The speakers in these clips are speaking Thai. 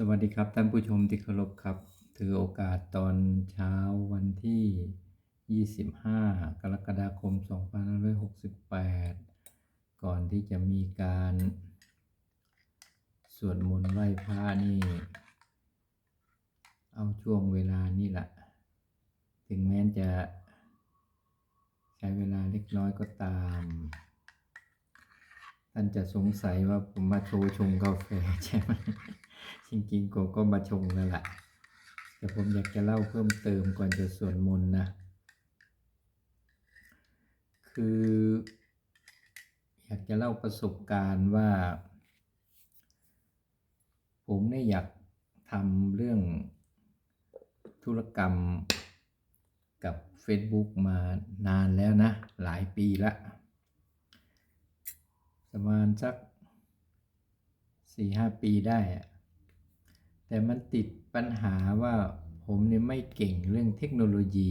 สวัสดีครับท่านผู้ชมที่เคารพครับ ถือโอกาสตอนเช้าวันที่ 25 กรกฎาคม 2568 ก่อนที่จะมีการสวดมนต์ไหว้พระนี่ เอาช่วงเวลานี่แหละ ถึงแม้จะใช้เวลาเล็กน้อยก็ตาม ท่านจะสงสัยว่าผมมาโชว์ชงกาแฟใช่ไหมจริงๆผมก็มาชงแล้วล่ะ แต่ผมอยากจะเล่าเพิ่มเติมก่อนจะสวดมนต์นะ คือ อยากจะเล่าประสบการณ์ว่า ผมเนี่ยอยากทำเรื่องธุรกรรมกับ Facebook มานานแล้วนะ หลายปีละ ประมาณสักสี่ห้าปีได้อะแต่มันติดปัญหาว่าผมเนี่ยไม่เก่งเรื่องเทคโนโลยี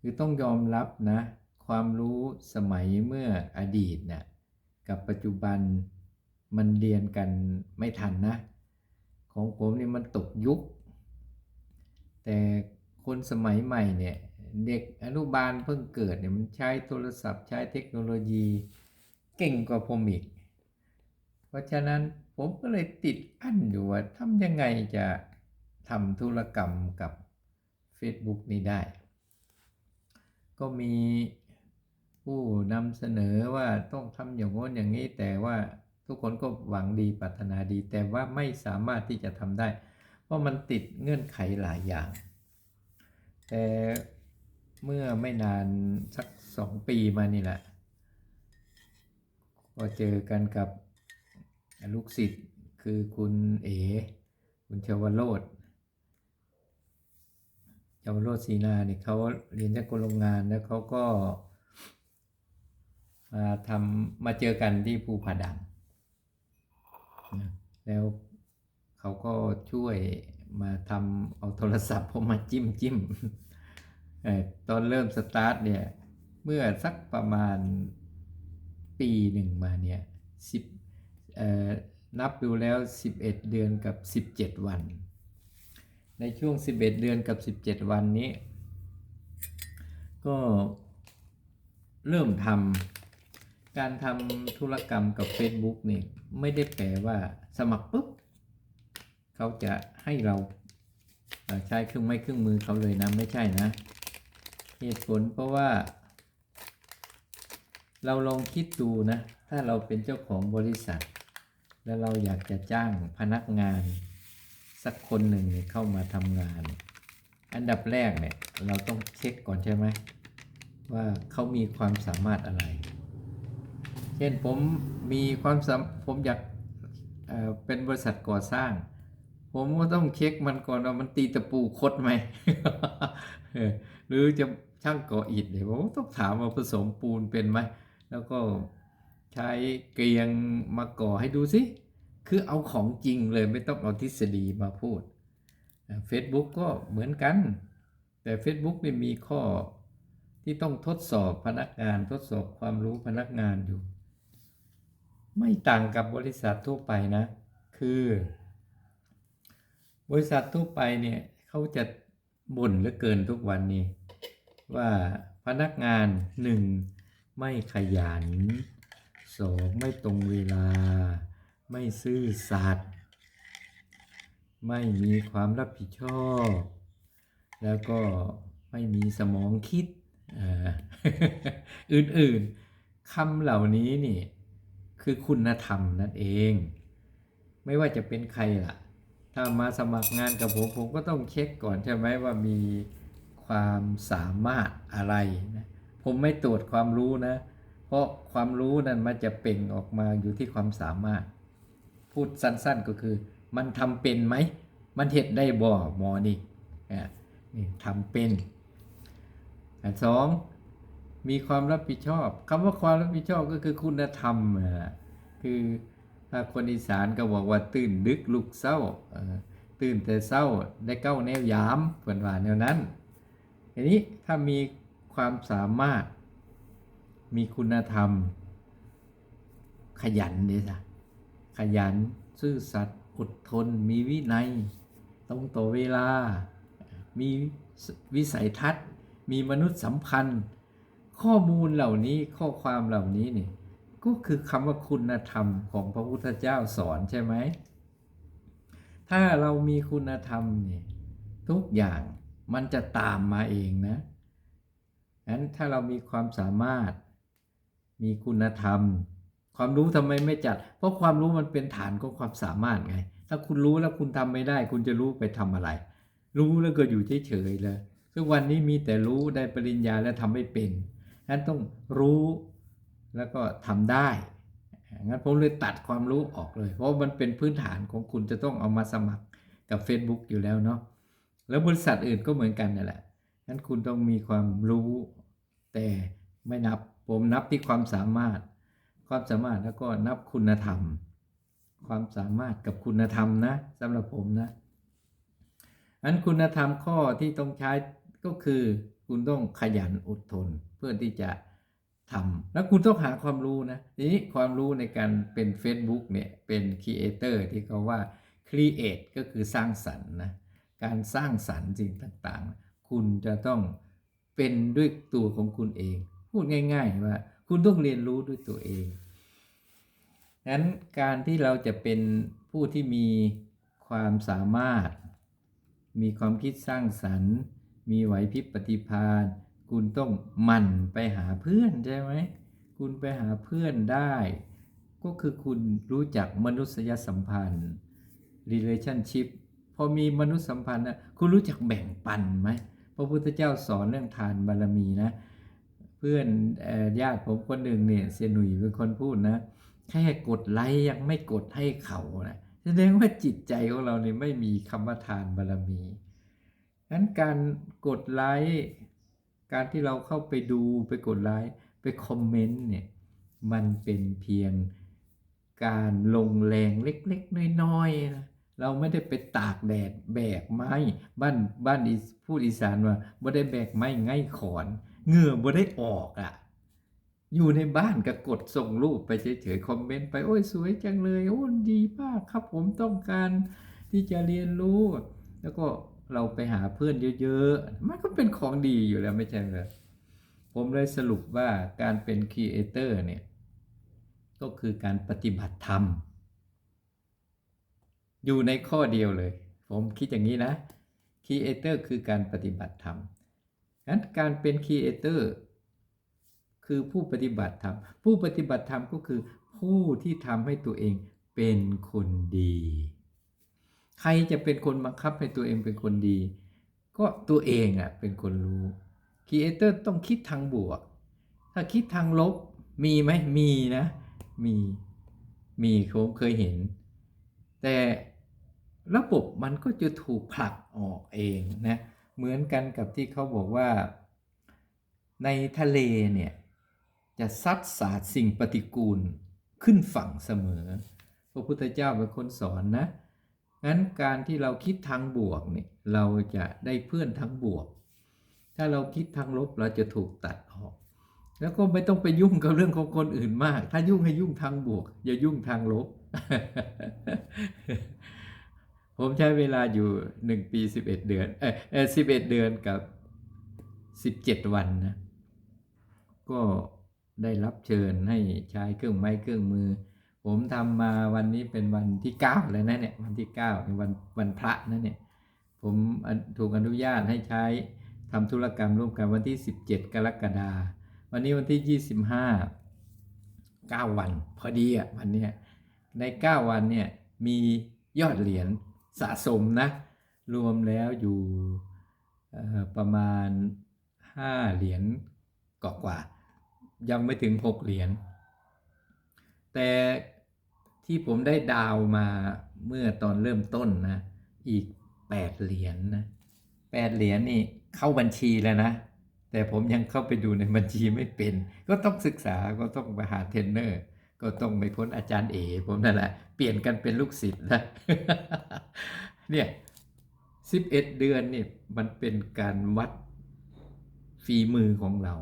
คือต้องยอมรับนะ ความรู้สมัยเมื่ออดีตน่ะกับปัจจุบันมันเรียนกันไม่ทันนะ ของผมเนี่ยมันตกยุค แต่คนสมัยใหม่เนี่ย เด็กอนุบาลเพิ่งเกิดเนี่ยมันใช้โทรศัพท์ใช้เทคโนโลยี เก่งกว่าผมอีก เพราะฉะนั้นผมก็เลยติดอั้นอยู่ว่าทำยังไงจะทำธุรกรรมกับ Facebook นี้ได้ ก็มีผู้นำเสนอว่าต้องทำอย่างโน้นอย่างนี้แต่ว่าทุกคนก็หวังดีปรารถนาดี แต่ว่าไม่สามารถที่จะทำได้ เพราะมันติดเงื่อนไขหลายอย่าง แต่เมื่อไม่นานสักสองปีมานี่แหละ ก็เจอกันกับลูกศิษย์คือคุณเอคุณชวโรธชวโรธศรีนาเนี่ยเขาเรียนจากโรงงานแล้วเขาก็มาทำมาเจอกันที่ภูผาดังแล้วเขาก็ช่วยมาทำเอาโทรศัพท์ผมมาจิ้มจิ้มตอนเริ่มสตาร์ทเนี่ย เมื่อสักประมาณ ปีหนึ่งมาเนี่ยสิบนับดูแล้ว 11 เดือนกับ 17 วัน ในช่วง 11 เดือนกับ 17 วันนี้ ก็เริ่มทำการทำธุรกรรมกับ Facebook เนี่ยไม่ได้แปลว่าสมัครปุ๊บเขาจะให้เราใช้เครื่องไม้เครื่องมือเขาเลยนะ ไม่ใช่นะ เหตุผลเพราะว่า เราลองคิดดูนะ ถ้าเราเป็นเจ้าของบริษัท แล้วเราอยากจะจ้างพนักงาน สักคนหนึ่งเข้ามาทำงาน อันดับแรกเนี่ยเราต้องเช็คก่อนใช่ไหมว่าเขามีความสามารถอะไร เช่นผมมีความสามผมอยากเเป็นบริษัทก่อสร้าง ผมก็ต้องเช็คมันก่อนว่ามันตีตะปูคดไหมหรือจะช่างก่ออิฐเนี่ยผมต้องถามว่าผสมปูนเป็นไหม แล้วก็ใช้เกรียงมาก่อให้ดูสิ คือเอาของจริงเลยไม่ต้องเอาทฤษฎีมาพูดเฟซบุ๊กก็เหมือนกัน แต่ Facebook นี่มีข้อที่ต้องทดสอบพนักงานทดสอบความรู้พนักงานอยู่ ไม่ต่างกับบริษัททั่วไปนะ คือ บริษัททั่วไปเนี่ยเขาจะบ่นเหลือเกินทุกวันนี้ ว่าพนักงานหนึ่ง ไม่ขยันสองไม่ตรงเวลา ไม่ซื่อสัตย์ไม่มีความรับผิดชอบ แล้วก็ไม่มีสมองคิดอ่าอื่นๆคำเหล่านี้นี่คือคุณธรรมนั่นเอง ไม่ว่าจะเป็นใครล่ะ ถ้ามาสมัครงานกับผมผมก็ต้องเช็คก่อนใช่ไหมว่ามีความสามารถอะไรนะ ผมไม่ตรวจความรู้นะ เพราะความรู้นั้นมันจะเป่งออกมาอยู่ที่ความสามารถ พูดสั้นๆก็คือ มันทำเป็นไหม มันเห็ดได้บ่หมอนี่นี่ทำเป็นอันสองมีความรับผิดชอบคำว่าความรับผิดชอบก็คือคุณธรรมคือถ้าคนอีสานก็บอกว่าตื่นดึกลุกเศร้าตื่นแต่เศร้าได้เก้าแนวยามเพิ่นว่าแนวนั้นทีนี้ถ้ามี ความสามารถ มีคุณธรรม ขยันเด้จ้ะขยัน ซื่อสัตย์อดทน มีวินัย ตรงต่อเวลา มีวิสัยทัศน์ มีมนุษยสัมพันธ์ ข้อมูลเหล่านี้ข้อความเหล่านี้นี่ก็คือคำว่าคุณธรรมของพระพุทธเจ้าสอนใช่ไหม ถ้าเรามีคุณธรรมเนี่ยทุกอย่างมันจะตามมาเองนะ งั้นถ้าเรามีความสามารถ มีคุณธรรม ความรู้ทำไมไม่จัด เพราะความรู้มันเป็นฐานของความสามารถไง ถ้าคุณรู้แล้วคุณทำไม่ได้ คุณจะรู้ไปทำอะไร รู้แล้วก็อยู่เฉยๆเลยซึ่งวันนี้มีแต่รู้ได้ปริญญาแล้วทำไม่เป็นงั้นต้องรู้แล้วก็ทำได้งั้นผมเลยตัดความรู้ออกเลย เพราะมันเป็นพื้นฐานของคุณจะต้องเอามาสมัครกับ Facebook อยู่แล้วเนาะแล้วบริษัทอื่นก็เหมือนกันนั่นแหละ งั้นคุณต้องมีความรู้ แต่ไม่นับผมนับที่ความสามารถ ความสามารถแล้วก็นับคุณธรรม ความสามารถกับคุณธรรมนะสำหรับผมนะอันคุณธรรมข้อที่ต้องใช้ก็คือคุณต้องขยันอดทนเพื่อที่จะทำแล้วคุณต้องหาความรู้นะทีนี้ความรู้ในการเป็น Facebook เนี่ยเป็นครีเอเตอร์ที่เขาว่า create ก็คือสร้างสรรค์นะการสร้างสรรค์สิ่งต่างๆ คุณจะต้องเป็นด้วยตัวของคุณเอง พูดง่าย ๆ ว่า คุณต้องเรียนรู้ด้วยตัวเองนั้นการที่เราจะเป็นผู้ที่มีความสามารถ มีความคิดสร้างสรรค์ มีไหวพริบปฏิภาณคุณต้องหมั่นไปหาเพื่อนใช่ไหมคุณไปหาเพื่อนได้ ก็คือคุณรู้จักมนุษยสัมพันธ์ relationship พอมีมนุษยสัมพันธ์นะคุณรู้จักแบ่งปันไหม พระพุทธเจ้าสอนเรื่องทานบารมีนะ เพื่อนญาติผมคนหนึ่งเนี่ยเสียหนุ่ยเป็นคนพูดนะ แค่กดไลค์ยังไม่กดให้เขานะแสดงว่าจิตใจของเราเนี่ยไม่มีคำว่าทานบารมีงั้นการกดไลค์การที่เราเข้าไปดูไปกดไลค์ไปคอมเมนต์เนี่ยมันเป็นเพียงการลงแรงเล็ก ๆ น้อยๆนะ เราไม่ได้ไปตากแดดแบกไม้บ้านบ้านพูดอีสานว่าบ่ได้แบกไม้ง่ายขอนเหงื่อบ่ได้ออกอะ่ะ อยู่ในบ้านก็กดส่งรูปไปเฉยๆคอมเมนต์ไปโอ้ยสวยจังเลยโอ้ดีมากครับผมต้องการที่จะเรียนรู้ แล้วก็เราไปหาเพื่อนเยอะๆ มันก็เป็นของดีอยู่แล้วไม่ใช่เหรอผมเลยสรุปว่าการเป็นครีเอเตอร์เนี่ย ก็คือการปฏิบัติธรรม อยู่ในข้อเดียวเลย ผมคิดอย่างนี้นะครีเอเตอร์คือการปฏิบัติธรรมงั้นการเป็นครีเอเตอร์คือผู้ปฏิบัติธรรม ผู้ปฏิบัติธรรมก็คือผู้ที่ทำให้ตัวเองเป็นคนดี ใครจะเป็นคนบังคับให้ตัวเองเป็นคนดี ก็ตัวเองอะเป็นคนรู้ครีเอเตอร์ต้องคิดทางบวก ถ้าคิดทางลบมีไหมมีนะ มี มีผมเคยเห็น แต่ ระบบมันก็จะถูกผลักออกเองนะเหมือนกันกับที่เขาบอกว่า ในทะเลเนี่ยจะซัดสาดสิ่งปฏิกูลขึ้นฝั่งเสมอ พระพุทธเจ้าเป็นคนสอนนะงั้นการที่เราคิดทางบวกเนี่ยเราจะได้เพื่อนทางบวก ถ้าเราคิดทางลบเราจะถูกตัดออก แล้วก็ไม่ต้องไปยุ่งกับเรื่องของคนอื่นมาก ถ้ายุ่งให้ยุ่งทางบวก อย่ายุ่งทางลบ ผมใช้เวลาอยู่หนึ่งปีสิบเอ็ดเดือนเออสิบเอ็ดเดือนกับสิบเจ็ดวันนะก็ได้รับเชิญให้ใช้เครื่องไม้เครื่องมือ ผมทำมาวันนี้เป็นวันที่เก้าเลยนะเนี่ยวันที่เก้าเป็นวันวันพระนะเนี่ยผมถูกอนุญาตให้ใช้ทำธุรกรรมร่วมกันวันที่ 17 กรกฎาวันนี้วันที่ 25 9 วัน พอดีอะวันเนี้ยใน 9 วันเนี่ยมียอดเหรียญ สะสมนะ รวมแล้วอยู่ประมาณ 5 เหรียญกกว่า ยังไม่ถึง 6 เหรียญ แต่ที่ผมได้ดาวมาเมื่อตอนเริ่มต้นนะ อีก 8 เหรียญนนะ8เหรียญนี่เข้าบัญชีแล้วนะ แต่ผมยังเข้าไปดูในบัญชีไม่เป็น ก็ต้องศึกษาก็ต้องไปหาเทรนเนอร์ ก็ต้องไปพ้นอาจารย์เอผมนั่นแหละ ปลี่ยนกันเป็นลูกศิษย์นะเนี่ยสิบเอ็ดเดือนนี่มันเป็นการวัดฝีมือของเรา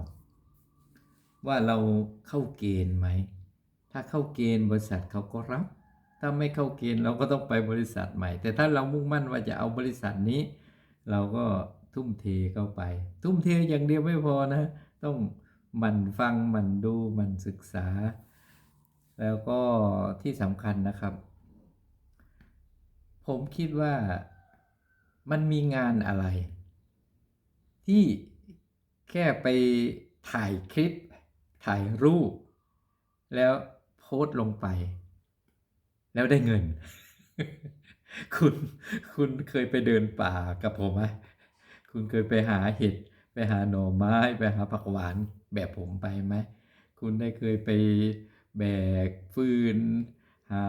ว่าเราเข้าเกณฑ์ไหม ถ้าเข้าเกณฑ์บริษัทเขาก็รับ ถ้าไม่เข้าเกณฑ์เราก็ต้องไปบริษัทใหม่ แต่ถ้าเรามุ่งมั่นว่าจะเอาบริษัทนี้ เราก็ทุ่มเทเข้าไป ทุ่มเทอย่างเดียวไม่พอนะ ต้องหมั่นฟังหมั่นดูหมั่นศึกษา แล้วก็ที่สำคัญนะครับ ผมคิดว่ามันมีงานอะไร ที่แค่ไปถ่ายคลิป ถ่ายรูป แล้วโพสต์ลงไป แล้วได้เงิน คุณคุณเคยไปเดินป่ากับผมไหมคุณเคยไปหาเห็ดไปหาหน่อไม้ ไปหาผักหวานแบบผมไปไหม คุณได้เคยไป แบกฟืน หา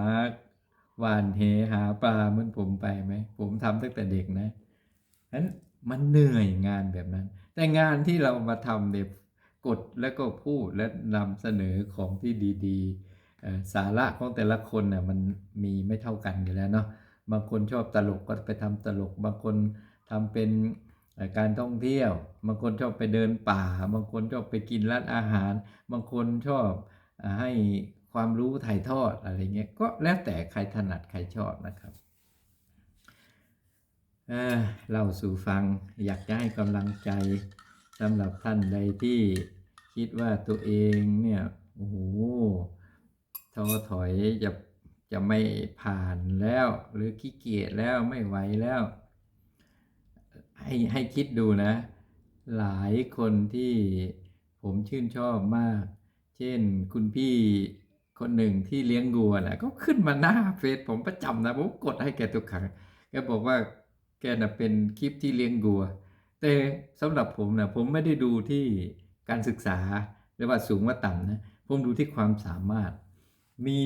หวานเหหาปลาเหมือนผมไปไหม ผมทำตั้งแต่เด็กนะนั้นมันเหนื่อยงานแบบนั้น แต่งานที่เรามาทำเนี่ยกดแล้วก็พูดและนำเสนอของที่ดีๆ สาระของแต่ละคนน่ะมันมีไม่เท่ากันอยู่แล้วเนาะบางคนชอบตลกก็ไปทำตลก บางคนทำเป็นการท่องเที่ยว บางคนชอบไปเดินป่า บางคนชอบไปกินร้านอาหาร บางคนชอบ ให้ความรู้ถ่ายทอดอะไรเงี้ยก็แล้วแต่ใครถนัดใครชอบนะครับเเล่าสู่ฟังอยากจะให้กำลังใจสำหรับท่านใดที่คิดว่าตัวเองเนี่ยโอ้โหท้อถอยจะจะไม่ผ่านแล้ว หรือขี้เกียจแล้วไม่ไหวแล้ว ให้ให้คิดดูนะ หลายคนที่ผมชื่นชอบมาก ช่นคุณพี่คนหนึ่งที่เลี้ยงวัวนะก็ขึ้นมาหน้าเฟซผมประจำนะผมกดให้แกทุกครั้งแกบอกว่าแกน่ะเป็นคลิปที่เลี้ยงวัวแต่สำหรับผมนะผมไม่ได้ดูที่การศึกษาหรือว่าสูงว่าต่ำนะผมดูที่ความสามารถ มี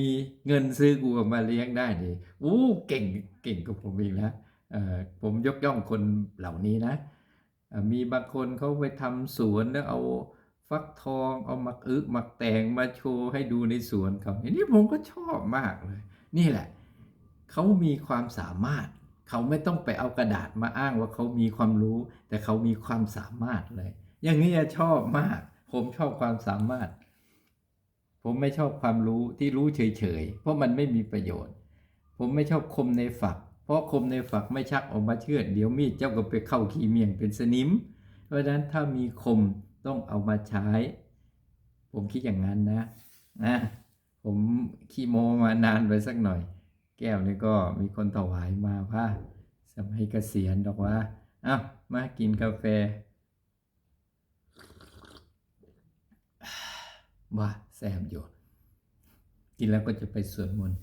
เงินซื้อวัวมาเลี้ยงได้ดิโอ้เก่งเก่งกว่าผมอีกนะเออผมยกย่องคนเหล่านี้นะมีบางคนเขาไปทำสวนแล้วเอา ฟักทองเอามักอึมักแตงมาโชว์ให้ดูในสวนเขาอันนี้ผมก็ชอบมากเลย นี่แหละ เขามีความสามารถ เขาไม่ต้องไปเอากระดาษมาอ้างว่าเขามีความรู้ แต่เขามีความสามารถเลย อย่างนี้ชอบมาก ผมชอบความสามารถ ผมไม่ชอบความรู้ที่รู้เฉยๆ เพราะมันไม่มีประโยชน์ ผมไม่ชอบคมในฝัก เพราะคมในฝักไม่ชักออกมาเชือดเดี๋ยวมีดเจ้าก็ไปเข้าขีเมียงเป็นสนิม เพราะฉะนั้นถ้ามีคม ต้องเอามาใช้ ผมคิดอย่างนั้นนะนะผมขี้โมมานานไปสักหน่อย แก้วนี่ก็มีคนถวายมาว่าสมัยเกษียณดอกว่าอ้าวมากินกาแฟว่าแซมอยู่ กินแล้วก็จะไปสวดมนต์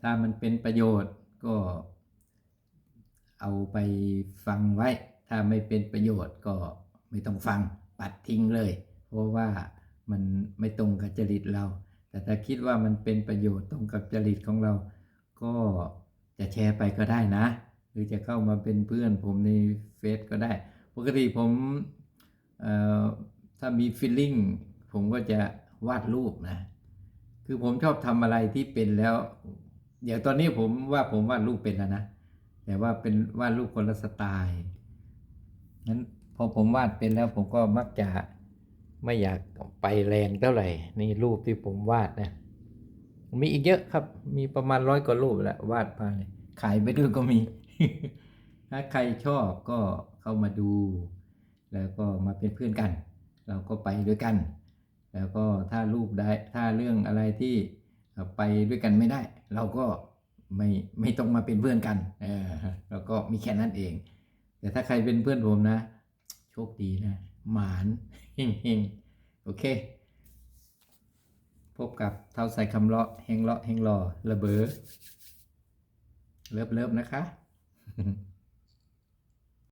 ถ้ามันเป็นประโยชน์ก็เอาไปฟังไว้ ถ้าไม่เป็นประโยชน์ก็ ไม่ต้องฟังปัดทิ้งเลย เพราะว่ามันไม่ตรงกับจริตเรา แต่ถ้าคิดว่ามันเป็นประโยชน์ตรงกับจริตของเรา ก็จะแชร์ไปก็ได้นะ หรือจะเข้ามาเป็นเพื่อนผมในเฟซก็ได้ ปกติผมถ้ามีฟีลลิ่งผมก็จะวาดรูปนะ คือผมชอบทำอะไรที่เป็นแล้วเดี๋ยวตอนนี้ผมว่าผมวาดรูปเป็นแล้วนะ แต่ว่าเป็นวาดรูปคนละสไตล์งั้น พอผมวาดเป็นแล้วผมก็มักจะไม่อยากไปแรงเท่าไหร่นี่รูปที่ผมวาดนะมีอีกเยอะครับ มีประมาณร้อยกว่ารูปแล้ววาดไปขายไปด้วยก็มี ถ้าใครชอบก็เข้ามาดู แล้วก็มาเป็นเพื่อนกัน เราก็ไปด้วยกัน แล้วก็ถ้ารูปได้ถ้าเรื่องอะไรที่ไปด้วยกันไม่ได้ เราก็ไม่ไม่ต้องมาเป็นเพื่อนกันเออแล้วก็มีแค่นั้นเอง แต่ถ้าใครเป็นเพื่อนผมนะ ชคดีนะ หมานเฮงเฮงโอเค พบกับเท้าใส่คำเลาะเฮงเลาะเฮงรอระเบอเลิบเลิบนะคะ